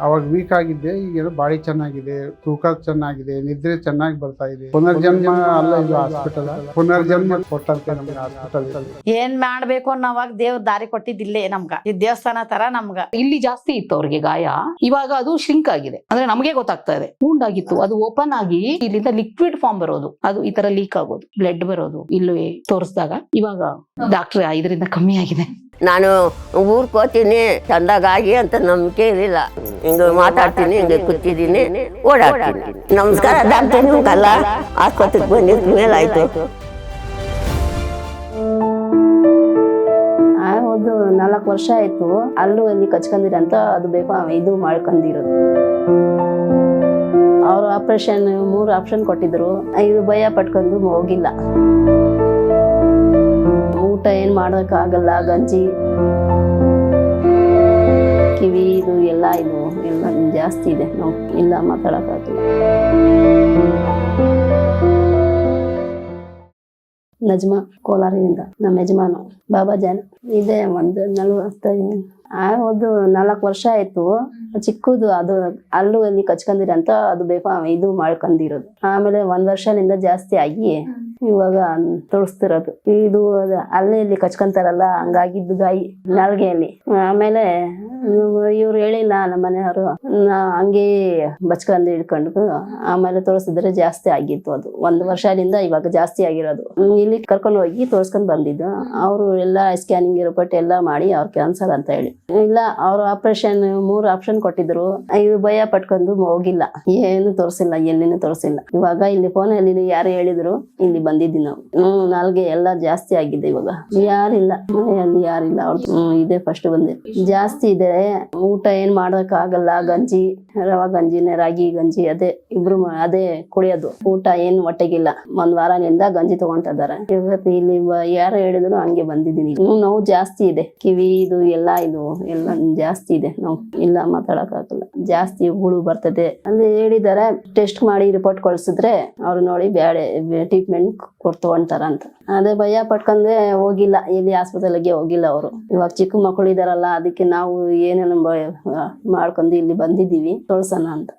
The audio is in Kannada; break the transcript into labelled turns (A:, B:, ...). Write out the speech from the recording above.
A: ಅವಾಗ ವೀಕ್ ಆಗಿದ್ದೆ ಈಗ ಬಾಡಿ ಚೆನ್ನಾಗಿದೆ ತೂಕ ಚೆನ್ನಾಗಿದೆ ನಿದ್ರೆ ಚೆನ್ನಾಗಿ ಬರ್ತಾ ಇದೆ. ಪುನರ್ಜನ್ಮ ಅಲ್ಲ ಇದು ಹಾಸ್ಪಿಟಲ್ ಪುನರ್ಜನ್ಮ ಕೊಟ್ಟಂತೆ ನಮ್ಗೆ ಹಾಸ್ಪಿಟಲ್
B: ಏನ್ ಮಾಡ್ಬೇಕು ಅನ್ನೋವಾಗ ದೇವ್ರ ದಾರಿ ಕೊಟ್ಟಿದ್ದಿಲ್ಲೇ ನಮ್ಗ. ಈ ದೇವಸ್ಥಾನ ತರ ನಮ್ಗ.
C: ಇಲ್ಲಿ ಜಾಸ್ತಿ ಇತ್ತು ಅವ್ರಿಗೆ ಗಾಯ. ಇವಾಗ ಅದು ಶಿಂಕ್ ಆಗಿದೆ. ಅಂದ್ರೆ ನಮಗೆ ಗೊತ್ತಾಗ್ತಾ ಇದೆ. ಹೂಂಡ್ ಆಗಿತ್ತು. ಅದು ಓಪನ್ ಆಗಿ ಇಲ್ಲಿಂದ ಲಿಕ್ವಿಡ್ ಫಾರ್ಮ್ ಬರೋದು. ಅದು ಈ ತರ ಲೀಕ್ ಆಗೋದು. ಬ್ಲಡ್ ಬರೋದು. ಇಲ್ಲಿ ತೋರಿಸಿದಾಗ ಇವಾಗ ಡಾಕ್ಟರ್ ಇದರಿಂದ ಕಮ್ಮಿ ಆಗಿದೆ.
D: ನಾನು ಊರ್ಗ್ ಹೋಗ್ತೀನಿ ಚಂದಾಗಾಗಿ ಅಂತ ನಂಬಿಕೆ ಇರಲಿಲ್ಲ. ಹಿಂಗೆ ಮಾತಾಡ್ತೀನಿ, ಹಿಂಗೆ ಕೂತಿದ್ದೀನಿ, ಓಡಾಡ್ತೀನಿ. ನಮಸ್ಕಾರ, ಡಾಕ್ಟರ್ ನಿಮ್ಗಲ್ಲ? ಆಸ್ಪತ್ರೆಗೆ ಬಂದಿದ್ದ ಮೇಲೆ ಆಯ್ತು.
E: ಒಂದು ನಾಲ್ಕು ವರ್ಷ ಆಯ್ತು. ಅಲ್ಲೂ ಇಲ್ಲಿ ಕಚ್ಕೊಂಡಿರಂತ ಅದು ಬೇಕು ಇದು ಮಾಡ್ಕೊಂಡಿರೋದು. ಅವರು ಆಪ್ರೇಷನ್, ಮೂರು ಆಪ್ಷನ್ ಕೊಟ್ಟಿದ್ರು. ಇದು ಭಯ ಪಟ್ಕೊಂಡು ಹೋಗಿಲ್ಲ. ಮಾಡೋಕ್ಕಾಗಲ್ಲ ಗಂಜಿ. ಕಿವಿ ಇದು ಎಲ್ಲ ಇದು, ಎಲ್ಲ ಜಾಸ್ತಿ ಇದೆ. ನಾವು ಇಲ್ಲ ಮಾತಾಡೋಕ್ಕಾಗಲ್ಲ ನಜ್ಮಾ ಕೋಲಾರದಿಂದ, ನಮ್ಮ ಯಜಮಾನ ಬಾಬಾ ಜಾನ್. ಇದೆ ಒಂದು ನಲ್ವತ್ತೈದು ಒಂದು ನಾಲ್ಕು ವರ್ಷ ಆಯ್ತು. ಚಿಕ್ಕದು ಅದು, ಅಲ್ಲೂ ಅಲ್ಲಿ ಕಚ್ಕೊಂಡಿರಂತ ಅದು ಬೇಕು ಇದು ಮಾಡ್ಕೊಂಡಿರೋದು ಆಮೇಲೆ ಒಂದ್ ವರ್ಷದಿಂದ ಜಾಸ್ತಿ ಆಗಿ ಇವಾಗ ತೋರಿಸ್ತಿರೋದು. ಇದು ಅಲ್ಲೇ ಇಲ್ಲಿ ಕಚ್ಕೊಂತಾರಲ್ಲ ಹಂಗಾಗಿದ್ದು ಗಾಯಿ ನಾಲ್ಗೆಯಲ್ಲಿ. ಆಮೇಲೆ ಇವ್ರು ಹೇಳಿಲ್ಲ ನಮ್ಮ ಮನೆಯವರು ಹಂಗೆ ಬಚ್ಕೊಂಡು ಹಿಡ್ಕೊಂಡು ಆಮೇಲೆ ತೋರಿಸಿದ್ರೆ ಜಾಸ್ತಿ ಆಗಿತ್ತು ಅದು. ಒಂದು ವರ್ಷದಿಂದ ಇವಾಗ ಜಾಸ್ತಿ ಆಗಿರೋದು. ಇಲ್ಲಿ ಕರ್ಕೊಂಡು ಹೋಗಿ ತೋರಿಸ್ಕೊಂಡು ಬಂದಿದ್ದು. ಅವರು ಎಲ್ಲ ಸ್ಕ್ಯಾನಿಂಗ್ ರಿಪೋರ್ಟ್ ಎಲ್ಲ ಮಾಡಿ ಅವ್ರ ಕ್ಯಾನ್ಸರ್ ಅಂತ ಹೇಳಿ. ಇಲ್ಲ, ಅವ್ರು ಆಪರೇಷನ್ ಮೂರು ಆಪ್ಷನ್ ಕೊಟ್ಟಿದ್ರು. ಇವ್ರು ಭಯ ಪಟ್ಕೊಂಡು ಹೋಗಿಲ್ಲ. ಏನು ತೋರಿಸಿಲ್ಲ, ಎಲ್ಲಿನೂ ತೋರಿಸಿಲ್ಲ. ಇವಾಗ ಇಲ್ಲಿ ಫೋನಲ್ಲಿ ಯಾರು ಹೇಳಿದ್ರು, ಇಲ್ಲಿ ಬಂದಿದ್ವಿ ನಾವು. ಹ್ಮ್, ನಾಲ್ಗೆ ಎಲ್ಲ ಜಾಸ್ತಿ ಆಗಿದೆ ಇವಾಗ. ಯಾರಿಲ್ಲ. ಮನೆಯಲ್ಲಿ ಯಾರಿಲ್ಲ ಅವ್ರದ್ದು ಇದೆ ಫಸ್ಟ್ ಬಂದೆ. ಜಾಸ್ತಿ ಇದೆ. ಊಟ ಏನ್ ಆಗಲ್ಲ ಗಂಜಿ, ರವಾ ಗಂಜಿನೇ ರಾಗಿ ಗಂಜಿ, ಅದೇ ಇಬ್ರು ಅದೇ ಕುಡಿಯೋದು. ಊಟ ಏನ್ ಹೊಟ್ಟೆಗಿಲ್ಲ ಒಂದ್ ವಾರನಿಂದ ಗಂಜಿ ತಗೊಂತ ಇವತ್ತು ಇಲ್ಲಿ ಯಾರು ಹೇಳಿದ್ರು ಹಂಗೆ ಬಂದಿದ್ದೀನಿ. ಹ್ಮ್, ನೋವು ಜಾಸ್ತಿ ಇದೆ. ಕಿವಿ ಇದು ಎಲ್ಲ ಇದು ಎಲ್ಲ ಜಾಸ್ತಿ ಇದೆ. ನಾವು. ಇಲ್ಲ, ಮಾತಾಡಕ್ಕಾಗಲ್ಲ. ಜಾಸ್ತಿ ಹುಳು ಬರ್ತದೆ. ಅಲ್ಲಿ ಹೇಳಿದಾರೆ ಟೆಸ್ಟ್ ಮಾಡಿ ರಿಪೋರ್ಟ್ ಕಳ್ಸಿದ್ರೆ ಅವ್ರು ನೋಡಿ ಬೇಡ ಟ್ರೀಟ್ಮೆಂಟ್ ಕೊಟ್ಟು ಅಂತಾರ ಅಂತ ಅದೇ ಭಯ ಪಟ್ಕೊಂಡೆ ಹೋಗಿಲ್ಲ, ಇಲ್ಲಿ ಆಸ್ಪತ್ರೆಗೆ ಹೋಗಿಲ್ಲ ಅವರು. ಇವಾಗ ಚಿಕ್ಕ ಮಕ್ಕಳು ಇದಾರಲ್ಲ, ಅದಕ್ಕೆ ನಾವು ಏನೇನು ಮಾಡ್ಕೊಂಡು ಇಲ್ಲಿ ಬಂದಿದ್ದೀವಿ ತೋರ್ಸೋಣ ಅಂತ.